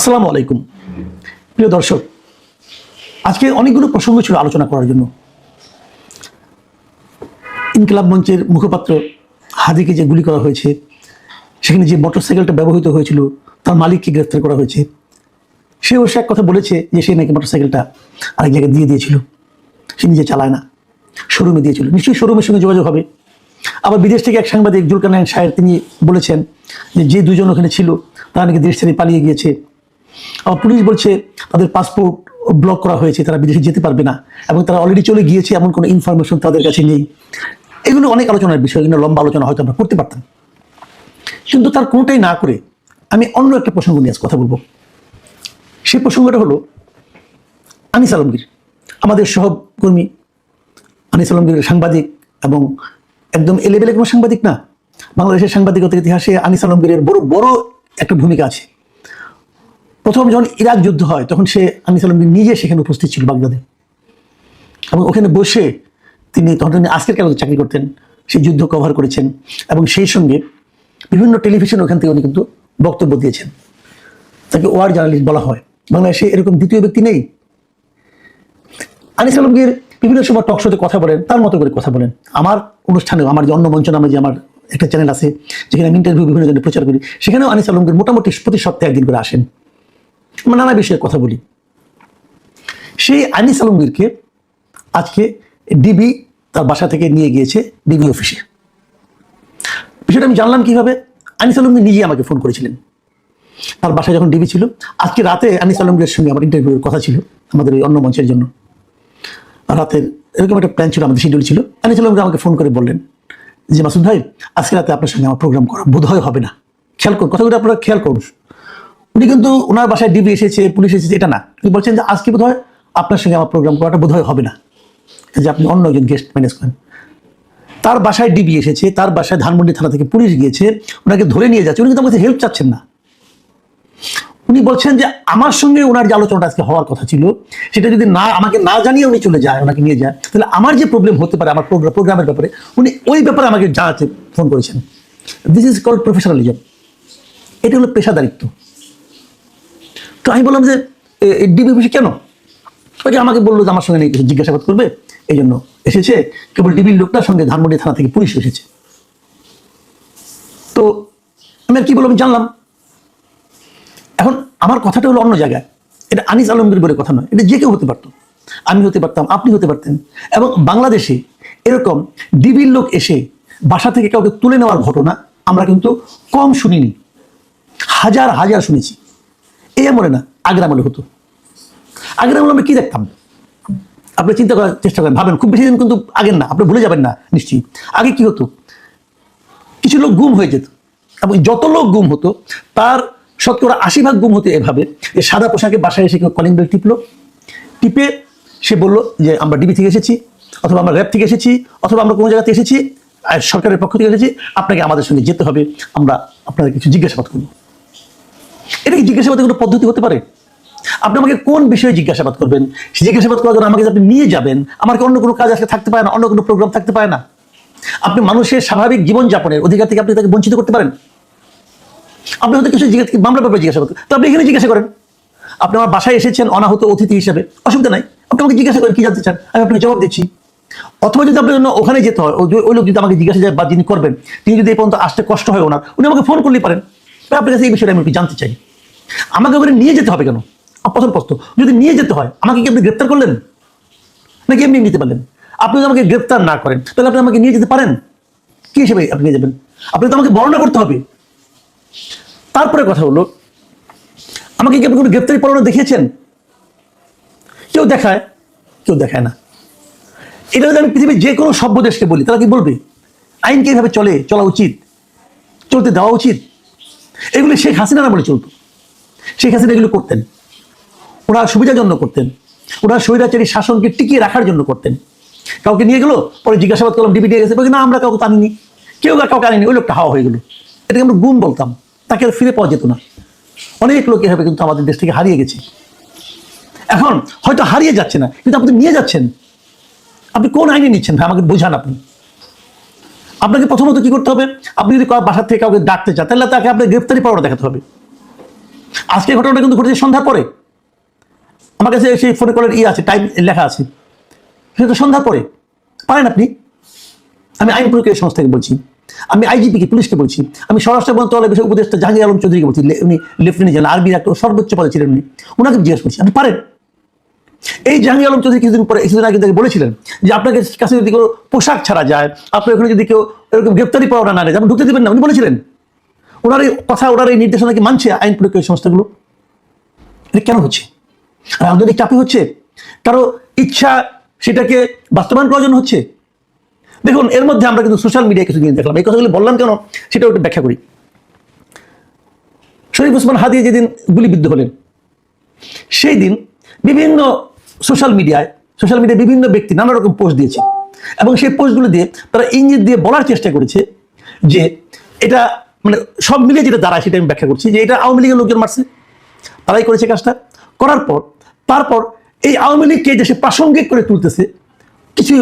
আসসালামু আলাইকুম। প্রিয় দর্শক, আজকে অনেকগুলো প্রসঙ্গ ছিল আলোচনা করার জন্য। ইনকিলাব মঞ্চের মুখপাত্র হাদিকে যে গুলি করা হয়েছে, সেখানে যে মোটরসাইকেলটা ব্যবহৃত হয়েছিল, তার মালিককে গ্রেফতার করা হয়েছে। সে অবশ্য এক কথা বলেছে যে সে নাকি মোটরসাইকেলটা আরেক জায়গায় দিয়ে দিয়েছিল। সে নিজে চালায় না, শোরুমে দিয়েছিল। নিশ্চয়ই শোরুমের সঙ্গে যোগাযোগ হবে। আবার বিদেশ থেকে এক সাংবাদিক জুলকানায়ন সাহেব তিনি বলেছেন যে যে দুজন ওখানে ছিল, তারা নাকি দেশ ছেড়ে পালিয়ে গিয়েছে। আবার পুলিশ বলছে, তাদের পাসপোর্ট ব্লক করা হয়েছে, তারা বিদেশে যেতে পারবে না। এবং তারা অলরেডি চলে গিয়েছে, এমন কোনো ইনফরমেশন তাদের কাছে নেই। এগুলো অনেক আলোচনার বিষয়, এগুলো লম্বা আলোচনা হয়তো আমরা করতে পারতাম। কিন্তু তার কোনোটাই না করে আমি অন্য একটা প্রসঙ্গ নিয়ে আজ কথা বলব। সেই প্রসঙ্গটা হলো, আনিস আলমগীর, আমাদের সহকর্মী আনিস আলমগীর সাংবাদিক এবং একদম এলেবেলে কোনো সাংবাদিক না। বাংলাদেশের সাংবাদিকতার ইতিহাসে আনিস আলমগীরের বড় বড় একটা ভূমিকা আছে। প্রথম যখন ইরাক যুদ্ধ হয়, তখন সে আনিস আলমগীর নিজে সেখানে উপস্থিত ছিল বাগদাদে। এবং ওখানে বসে তিনি তখন তিনি আজকের কাগজে চাকরি করতেন সেই যুদ্ধ কভার করেছেন এবং সেই সঙ্গে বিভিন্ন টেলিভিশন ওখান থেকে উনি কিন্তু বক্তব্য দিয়েছেন। তাকে ওয়ার জার্নালিস্ট বলা হয়। বাংলাদেশে এরকম দ্বিতীয় ব্যক্তি নেই। আনিস আলমগীর বিভিন্ন সময় টক শোতে কথা বলেন, তার মতো করে কথা বলেন। আমার অনুষ্ঠানেও, আমার যে অন্য মঞ্চ নামে যে আমার একটা চ্যানেল আছে, যেখানে আমি ইন্টারভিউ বিভিন্ন জনের প্রচার করি, সেখানেও আনিস আলমগীর মোটামুটি প্রতি সপ্তাহে একদিন করে আসেন। আমরা নানা বিষয়ে কথা বলি। সেই আনিস আলমগীরকে আজকে ডিবি তার বাসা থেকে নিয়ে গিয়েছে ডিবি অফিসে। বিষয়টা আমি জানলাম কীভাবে? আনিস আলমগীর নিজেই আমাকে ফোন করেছিলেন। তার বাসায় যখন ডিবি ছিল, আজকে রাতে আনিস আলমগীরের সঙ্গে আমার ইন্টারভিউর কথা ছিল, আমাদের এই অন্য মঞ্চের জন্য। রাতের এরকম একটা প্ল্যান ছিল, আমাদের শিডিউল ছিল। আনিস আলমগীর আমাকে ফোন করে বললেন যে, মাসুদ ভাই, আজকে রাতে আপনার সঙ্গে আমার প্রোগ্রাম করা বোধহয় হবে না। খেয়াল করুন, কথাগুলো আপনারা খেয়াল করুন। উনি কিন্তু ওনার বাসায় ডিবি এসেছে, পুলিশ এসেছে, এটা না। উনি বলছেন যে, আজকে বোধহয় আপনার সঙ্গে আমার প্রোগ্রাম করাটা বোধহয় হবে না। যে আপনি অন্য একজন গেস্ট ম্যানেজ করেন। তার বাসায় ডিবি এসেছে, তার বাসায় ধানমন্ডি থানা থেকে পুলিশ গিয়েছে ওনাকে ধরে নিয়ে যাচ্ছে। উনি কিন্তু আমার হেল্প চাচ্ছেন না। উনি বলছেন যে, আমার সঙ্গে ওনার যে আলোচনাটা আজকে হওয়ার কথা ছিল, সেটা যদি না, আমাকে না জানিয়ে উনি চলে যায়, ওনাকে নিয়ে যায়, তাহলে আমার যে প্রবলেম হতে পারে, আমার প্রোগ্রামের ব্যাপারে, উনি ওই ব্যাপারে আমাকে জানাতে ফোন করেছেন। দিস ইজ কল্ড প্রফেশনালিজম এটা হলো পেশাদারিত্ব। তো আমি বললাম যে ডিবি অফিসে কেন? ওই আমাকে বলল যে আমার সঙ্গে নেই কিছু জিজ্ঞাসাবাদ করবে এই জন্য এসেছে। কেবল ডিবির লোকটার সঙ্গে ধানমন্ডি থানা থেকে পুলিশ এসেছে। তো আমি আর কি বললাম জানলাম। এখন আমার কথাটা হলো অন্য জায়গায়। এটা আনিস আলমগীর বলে কথা নয়, এটা যে কেউ হতে পারতো। আমি হতে পারতাম, আপনি হতে পারতেন। এবং বাংলাদেশে এরকম ডিবির লোক এসে বাসা থেকে কাউকে তুলে নেওয়ার ঘটনা আমরা কিন্তু কম শুনিনি। হাজার হাজার শুনেছি। এই আমলে না, আগের আমলে হতো। আগের আমলে আমরা কি দেখতাম? আপনি চিন্তা করার চেষ্টা করেন, ভাবেন, খুব বেশি দিন কিন্তু আগের না, আপনি ভুলে যাবেন না, নিশ্চয়ই। আগে কি হতো? কিছু লোক গুম হয়ে যেত, এবং যত লোক গুম হতো, তার শতকরা আশি ভাগ গুম হতো এভাবে যে সাদা পোশাকে বাসায় এসে কেউ কলিং বেল টিপলো। টিপে সে বলল যে, আমরা ডিবি থেকে এসেছি, অথবা আমরা র্যাব থেকে এসেছি, অথবা আমরা কোনো জায়গাতে এসেছি, আর সরকারের পক্ষ থেকে এসেছি, আপনাকে আমাদের সঙ্গে যেতে হবে, আমরা আপনাদের কিছু জিজ্ঞাসাবাদ করব এটা কি জিজ্ঞাসাবাদের কোনো পদ্ধতি হতে পারে? আপনি আমাকে কোন বিষয়ে জিজ্ঞাসাবাদ করবেন? সেই জিজ্ঞাসাবাদ করার জন্য আমাকে আপনি নিয়ে যাবেন, আমার অন্য কোনো কাজ আসলে থাকতে পারে না, অন্য কোনো প্রোগ্রাম থাকতে পারে না? আপনি মানুষের স্বাভাবিক জীবনযাপনের অধিকার থেকে আপনি তাকে বঞ্চিত করতে পারেন? আপনি হয়তো কিছু মামলার ব্যাপারে জিজ্ঞাসা করতে তো আপনি এখানে জিজ্ঞাসা করেন। আপনি আমার বাসায় এসেছেন অনাহত অতিথি হিসেবে। অসুবিধা নাই। আপনি আমাকে জিজ্ঞাসা করেন, কি জানতে চান? আমি আপনাকে জবাব দিচ্ছি। অথবা যদি আপনার জন্য ওখানে যেতে হয় ওই- লোক যদি আমাকে জিজ্ঞাসা যায় বা যিনি করবেন, তিনি যদি এই পর্যন্ত আসতে কষ্ট হয় ওনার, উনি আমাকে ফোন করলেই পারেন। আপনার কাছে এই বিষয়টা আমি একটু জানতে চাই। আমাকে ওখানে নিয়ে যেতে হবে কেন? প্রথম প্রশ্ন, যদি নিয়ে যেতে হয়, আমাকে কি আপনি গ্রেপ্তার করলেন? নাকি এমনি নিতে পারলেন? আপনি যদি আমাকে গ্রেপ্তার না করেন, তাহলে আপনি আমাকে নিয়ে যেতে পারেন? কি হিসেবে আপনি নিয়ে যাবেন? আপনি তো আমাকে বর্ণনা করতে হবে। তারপরে কথা হলো, আমাকে কি আপনি কোনো গ্রেপ্তারি পরোয়ানা দেখিয়েছেন? কেউ দেখায় কেউ দেখায় না। এটা যদি আমি পৃথিবীর যে কোনো সভ্য দেশকে বলি তারা কি বলবে? আইন কীভাবে চলে, চলা উচিত? চলতে দেওয়া উচিত? এগুলি শেখ হাসিনা না বলে চলতো শেখ হাসিনা এগুলো করতেন। ওনার সুবিধার জন্য করতেন। ওনার স্বৈরাচারী শাসনকে টিকিয়ে রাখার জন্য করতেন। কাউকে নিয়ে গেলো, পরে জিজ্ঞাসাবাদ করলাম ডিবি দিয়ে গেছে না, আমরা কাউকে আনিনি। কেউ কাউকে আনিনি। ওই লোকটা হাওয়া হয়ে গেলো। এটাকে আমরা গুম বলতাম। তাকে আর ফিরে পাওয়া যেত না। অনেক লোক এভাবে কিন্তু আমাদের দেশ থেকে হারিয়ে গেছে। এখন হয়তো হারিয়ে যাচ্ছে না, কিন্তু আপনি নিয়ে যাচ্ছেন। আপনি কোন আইনে নিচ্ছেন ভাই? আমাকে বোঝান আপনি। আপনাকে প্রথমত কি করতে হবে? আপনি যদি বাসার থেকে কাউকে ডাকতে চান, তাহলে তাকে আপনার গ্রেফতারি পাওয়ার দেখাতে হবে। আজকে ঘটনাটা কিন্তু ঘটেছে সন্ধ্যার পরে। আমার কাছে সেই ফোনে কলের ইয়ে আছে টাইম লেখা আছে। সেটা তো সন্ধ্যার পরে। পারেন আপনি? আমি আইন প্রয়োগের সংস্থাকে বলছি। আমি আইজিপিকে পুলিশকে বলছি। আমি স্বরাষ্ট্র মন্ত্রণালয়ের বিষয় উপদেষ্টা জাহাঙ্গীর আলম চৌধুরীকে বলছি উনি লেফটেন্যান্ট জেনারেল, আর্মির একটা সর্বোচ্চ পদে ছিলেন উনি। ওনাকে জিজ্ঞেস করছি, আপনি পারেন? এই জাহাঙ্গীর আলম চৌধুরী কিছুদিন পরে কিছুদিন আগে তাকে বলেছিলেন যে আপনাকে কাছে যদি কেউ পোশাক ছাড়া যায় আপনার এখানে যদি কেউ এরকম গ্রেপ্তারি পাওয়া না নেয়, আপনি ঢুকতে দেবেন না, উনি বলেছিলেন। ওনার এই কথা, ওনার এই নির্দেশনা কি মানছে আইন প্রয়োগের সংস্থাগুলো? এটা কেন হচ্ছে? রাজনৈতিক চাপে হচ্ছে? কারও ইচ্ছা সেটাকে বাস্তবায়ন প্রয়োজন হচ্ছে? দেখুন, এর মধ্যে আমরা কিন্তু সোশ্যাল মিডিয়ায় কিছু জিনিস দেখলাম। এই কথাগুলো বললাম কেন? সেটাও একটু ব্যাখ্যা করি। শরীফ ওসমান হাদি যেদিন গুলিবিদ্ধ হলেন, সেই দিন বিভিন্ন সোশ্যাল মিডিয়ায় সোশ্যাল মিডিয়ায় বিভিন্ন ব্যক্তি নানা রকম পোস্ট দিয়েছে। এবং সেই পোস্টগুলো দিয়ে তারা ইঙ্গিত দিয়ে বলার চেষ্টা করেছে যে এটা মানে সব মিলিয়ে যেটা দাঁড়ায় সেটা আমি ব্যাখ্যা করছি যে এটা আওয়ামী লীগের লোকজন মারছে। তারাই করেছে কাজটা। করার পর, তারপর এই আওয়ামী লীগকে দেশে প্রাসঙ্গিক করে তুলতেছে, কিছু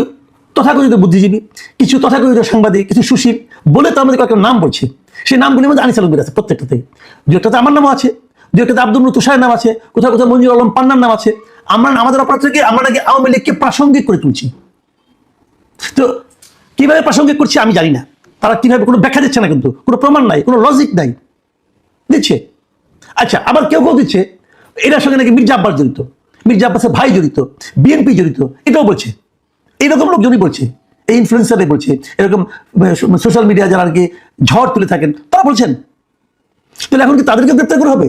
তথাকথিত বুদ্ধিজীবী, কিছু তথাকথিত সাংবাদিক, কিছু সুশীল, বলে তো আমাদের কয়েকটা নাম বলছে। সেই নামগুলির মধ্যে আনিস আলমগীর আছে প্রত্যেকটাতেই। দু একটাতে আমার নাম আছে, দু একটাতে আব্দুল তুষারের নাম আছে, কোথাও কোথাও মঞ্জুর আলম পান্নার নাম আছে। আমরা আমাদের অপরাধ থেকে আমরা নাকি আওয়ামী লীগকে প্রাসঙ্গিক করে তুলছি। তো কীভাবে প্রাসঙ্গিক করছি আমি জানি না। তারা কীভাবে কোনো ব্যাখ্যা দিচ্ছে না কিন্তু, কোনো প্রমাণ নাই, কোনো লজিক নাই। দিচ্ছে। আচ্ছা আবার কেউ কেউ দিচ্ছে, এটার সঙ্গে নাকি মির্জা আব্বাস জড়িত, মির্জা আব্বাসের ভাই জড়িত বিএনপি জড়িত, এটাও বলছে। এইরকম লোকজনই বলছে, এই ইনফ্লুয়েন্সারই বলছে, এরকম সোশ্যাল মিডিয়া যারা আর কি ঝড় তুলে থাকেন, তারা বলছেন। তাহলে এখন কি তাদেরকে গ্রেপ্তার করা হবে?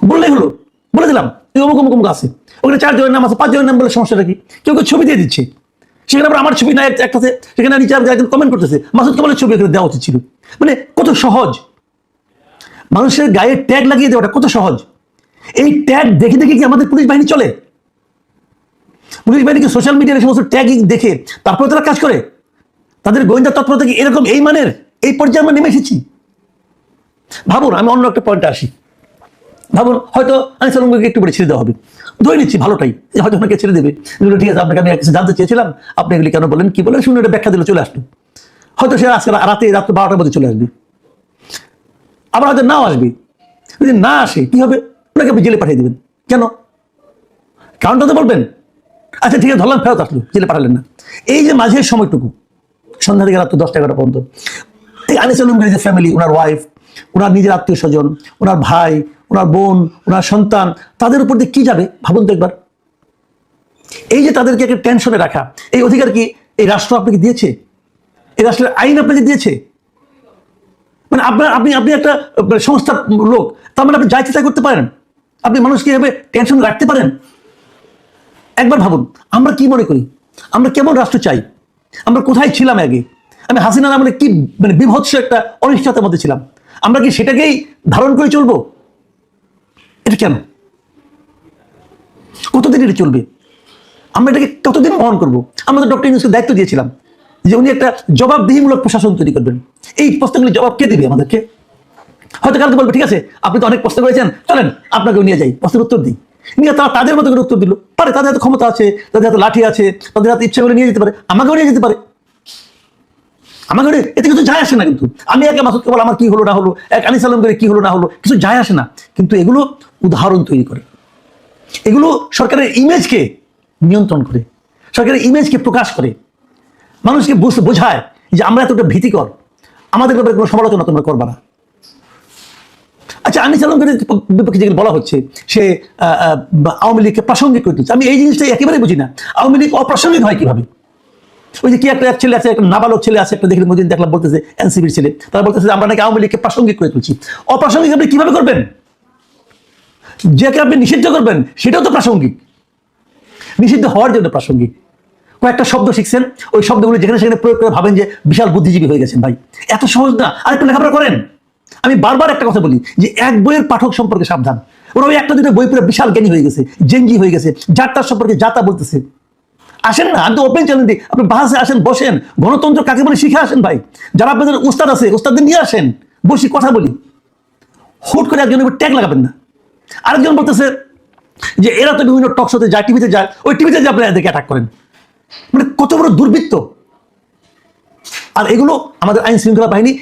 বললেই হলো। বলে দিলাম, এই অমুক অমুক অমুক আছে। ওখানে চার জনের নাম আছে, পাঁচ জনের নাম বলে সমস্যাটা কি? কেউ কেউ ছবি দিয়ে দিচ্ছে। সেখানে আবার আমার ছবি একটা- একটাতে সেখানে নিচে একজন কমেন্ট করতেছে, মাসুদ কামালের ছবি এখানে দেওয়া উচিত ছিল। মানে কত সহজ। মানুষের গায়ে ট্যাগ লাগিয়ে দেওয়াটা কত সহজ। এই ট্যাগ দেখে দেখে কি আমাদের পুলিশ বাহিনী চলে? পুলিশ বাহিনীকে সোশ্যাল মিডিয়ার সমস্ত ট্যাগিং দেখে তারপরে তারা কাজ করে? তাদের গোয়েন্দা তৎপরতা কি এরকম এই মানের? এই পর্যায়ে আমরা নেমে এসেছি। ভাবুন, আমি অন্য একটা পয়েন্টে আসি। ভাবুন, হয়তো আনিস আলমকে একটু করে ছেড়ে দেওয়া হবে। ধরে নিচ্ছি ভালোটাই হয়তো আপনাকে ছেড়ে দেবে। ঠিক আছে, আপনাকে আমি কিছু জানতে চেয়েছিলাম, আপনি এগুলি কেন বলেন, কি বলেন, শুনে ব্যাখ্যা দিলে চলে আসলো। হয়তো সে আজকে রাতে রাত্রে বারোটার মধ্যে চলে আসবে। আবার হয়তো নাও আসবে। যদি না আসে, কি হবে? ওনাকে আপনি জেলে পাঠিয়ে দেবেন। কেন? কারণটা তো বলবেন। আচ্ছা ঠিক আছে, ধরলাম, ফেরত আসলো, জেলে পাঠালেন না। এই যে মাঝের সময়টুকু, সন্ধ্যা থেকে রাত্র দশটা এগারোটা পর্যন্ত, এই আনিস আলমগীর যে ফ্যামিলি ওনার ওয়াইফ ওনার নিজের আত্মীয় স্বজন ওনার ভাই ওনার বোন, ওনার সন্তান, তাদের উপর দিয়ে কি যাবে? ভাবুন তো একবার। এই যে তাদেরকে একটা টেনশনে রাখা, এই অধিকার কি এই রাষ্ট্র আপনাকে দিয়েছে? এই রাষ্ট্রের আইন আপনাকে দিয়েছে? মানে আপনার, আপনি আপনি একটা সংস্থার লোক, তার মানে আপনি যা ইচ্ছা করতে পারেন। আপনি মানুষকে এভাবে টেনশন রাখতে পারেন? একবার ভাবুন, আমরা কি মনে করি? আমরা কেমন রাষ্ট্র চাই? আমরা কোথায় ছিলাম আগে? আমি হাসিনার আমলে কি মানে বিভৎস একটা অনিশ্চয়তার মধ্যে ছিলাম? আমরা কি সেটাকেই ধারণ করে চলবো? এটা কেন? কতদিন এটা চলবে? আমরা এটাকে কতদিন বহন করব? আমরা তো ডক্টর ইউনুসকে দায়িত্ব দিয়েছিলাম যে উনি একটা জবাবদিহিমূলক প্রশাসন তৈরি করবেন। এই প্রশ্নগুলি জবাব কে দেবে আমাদেরকে? হয়তো কালকে বলবে, ঠিক আছে, আপনি তো অনেক প্রশ্ন করেছেন, চলেন, আপনাকেও নিয়ে যাই। প্রশ্নের উত্তর দিই। নিয়ে তারা তাদের মতো করে উত্তর দিল। পারে, তাদের হাতে ক্ষমতা আছে, তাদের হাতে লাঠি আছে, তাদের হাতে ইচ্ছা করে নিয়ে যেতে পারে, আমাকেও নিয়ে যেতে পারে। আমাকে ওটা- এতে কিছু যায় আসে না কিন্তু। আমি একে মাসুদ কেবল আমার কি হলো না হলো? এক আনিস আলম করে কি হলো না হলো? কিছু যায় আসে না। কিন্তু এগুলো উদাহরণ তৈরি করে। এগুলো সরকারের ইমেজকে নিয়ন্ত্রণ করে। সরকারের ইমেজকে প্রকাশ করে। মানুষকে বুঝ- বোঝায় যে আমরা এতটা ভীতিকর। আমাদের ব্যাপারে কোনো সমালোচনা তোমরা করবা না। আচ্ছা আনিস আলমগীরের বিপক্ষে যেগুলো বলা হচ্ছে, সে আওয়ামী লীগকে প্রাসঙ্গিক করে দিচ্ছে আমি এই জিনিসটা একেবারে বুঝি না। আওয়ামী লীগ অপ্রাসঙ্গিক হয় কীভাবে? ওই যে কি একটা এক ছেলে আছে, একটা নাবালক ছেলে আছে, একটা দেখলে মদিন দেখলাম বলতেছে এনসিবির ছেলে। তারা বলতেছে, আমরা নাকি আওয়ামী লীগকে প্রাসঙ্গিক করে তুলছি। অপ্রাসঙ্গিক আপনি কীভাবে করবেন? যাকে আপনি নিষিদ্ধ করবেন, সেটাও তো প্রাসঙ্গিক। নিষিদ্ধ হওয়ার জন্য প্রাসঙ্গিক। কয়েকটা শব্দ শিখছেন, ওই শব্দগুলো যেখানে সেখানে প্রয়োগ করে ভাবেন যে বিশাল বুদ্ধিজীবী হয়ে গেছেন ভাই। এত সহজ না। আর একটু লেখাপড়া করেন। আমি বারবার একটা কথা বলি যে এক বইয়ের পাঠক সম্পর্কে সাবধান। ওরা ওই একটা দুটো বই পড়ে বিশাল জ্ঞানী হয়ে গেছে জেঙ্গি হয়ে গেছে, যার তার সম্পর্কে যাতা বলতেছে। আসেন না আমি ওপেন চ্যানেল দিই আপনি বাসে আসেন, বসেন। গণতন্ত্র কাকে বলে শিখে আসেন ভাই? যারা আপনাদের উস্তাদ আছে, উস্তাদদের নিয়ে আসেন। বসি, কথা বলি। হুট করে একজন ট্যাগ লাগাবেন না। আরেকজন বলতেছে যে, এরা তো বিভিন্ন টক শোতে যায় টিভিতে যায়, ওই টিভিতে যে আপনি এদেরকে অ্যাটাক করেন। মানে কত বড় দুর্বৃত্ত। আর এগুলো আমাদের আইন শৃঙ্খলা বাহিনী